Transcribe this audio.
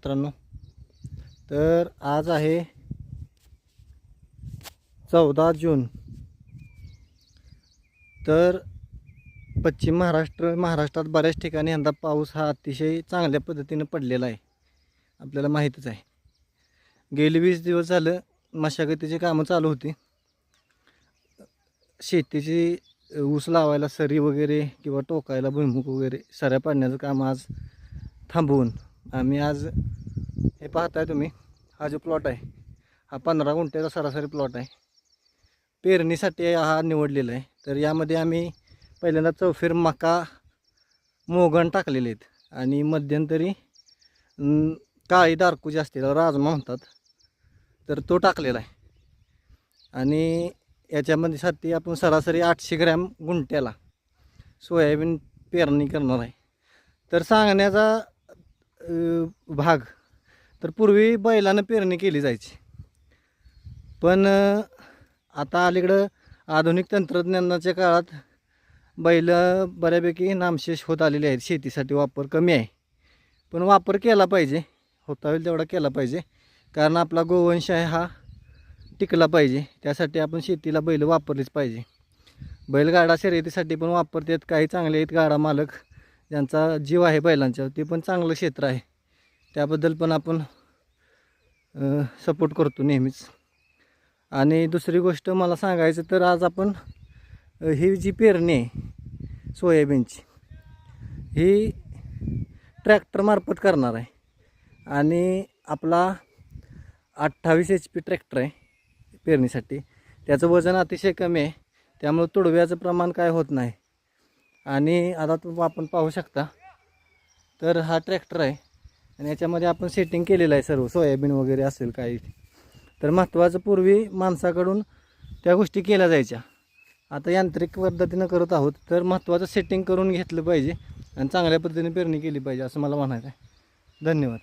मित्रांनो तर आज आहे चौदा जून. तर पश्चिम महाराष्ट्र महाराष्ट्रात बऱ्याच ठिकाणी यंदा पाऊस हा अतिशय चांगल्या पद्धतीनं पडलेला आहे. आपल्याला माहीतच आहे. गेले वीस दिवस झालं मशागतीची कामं चालू होती. शेतीची ऊस लावायला सरी वगैरे किंवा टोकायला भुईमुख वगैरे सऱ्या पाडण्याचं काम आज थांबवून आम्ही आज हे पाहताय तुम्ही हा जो प्लॉट आहे हा पंधरा गुंठ्याचा सरासरी प्लॉट आहे. पेरणीसाठी हा निवडलेला आहे. तर यामध्ये आम्ही पहिल्यांदा चौफेर मका मोगण टाकलेले आहेत. आणि मध्यंतरी काळी दारकू जे असते त्याला राजमा म्हणतात तर तो टाकलेला आहे. आणि याच्यामध्ये साठी आपण सरासरी आठशे ग्रॅम गुंट्याला सोयाबीन पेरणी करणार आहे. तर सांगण्याचा भाग तर पूर्वी बैलानं पेरणी केली जायची. पण आता अलीकडं आधुनिक तंत्रज्ञानाच्या काळात बैल बऱ्यापैकी नामशेष होत आलेले आहेत. शेतीसाठी वापर कमी आहे. पण वापर केला पाहिजे. होता होईल तेवढा केला पाहिजे. कारण आपला गोवंश आहे हा टिकला पाहिजे. त्यासाठी आपण शेतीला बैल वापरलीच पाहिजे. बैलगाडा शर्यतीसाठी पण वापरतात. काही चांगले आहेत. गाडा मालक ज्यांचा जीव आहे बैलांचा ते पण चांगलं क्षेत्र आहे. त्याबद्दल पण आपण सपोर्ट करतो नेहमीच. आणि दुसरी गोष्ट मला सांगायचं तर आज आपण ही जी पेरणी आहे सोयाबीनची ही ट्रॅक्टरमार्फत करणार आहे. आणि आपला अठ्ठावीस एच पी ट्रॅक्टर आहे पेरणीसाठी. त्याचं वजन अतिशय कमी आहे. त्यामुळं तुडव्याचं प्रमाण काय होत नाही. आणि आता तू आपण पाहू शकता तर हा ट्रॅक्टर आहे आणि याच्यामध्ये आपण सेटिंग केलेलं आहे सर्व. सोयाबीन वगैरे असेल काही. तर महत्त्वाचं पूर्वी माणसाकडून त्या गोष्टी केल्या जायच्या. आता यांत्रिक पद्धतीनं करत आहोत तर महत्त्वाचं सेटिंग करून घेतलं पाहिजे आणि चांगल्या पद्धतीने पेरणी केली पाहिजे असं मला म्हणायचं आहे धन्यवाद.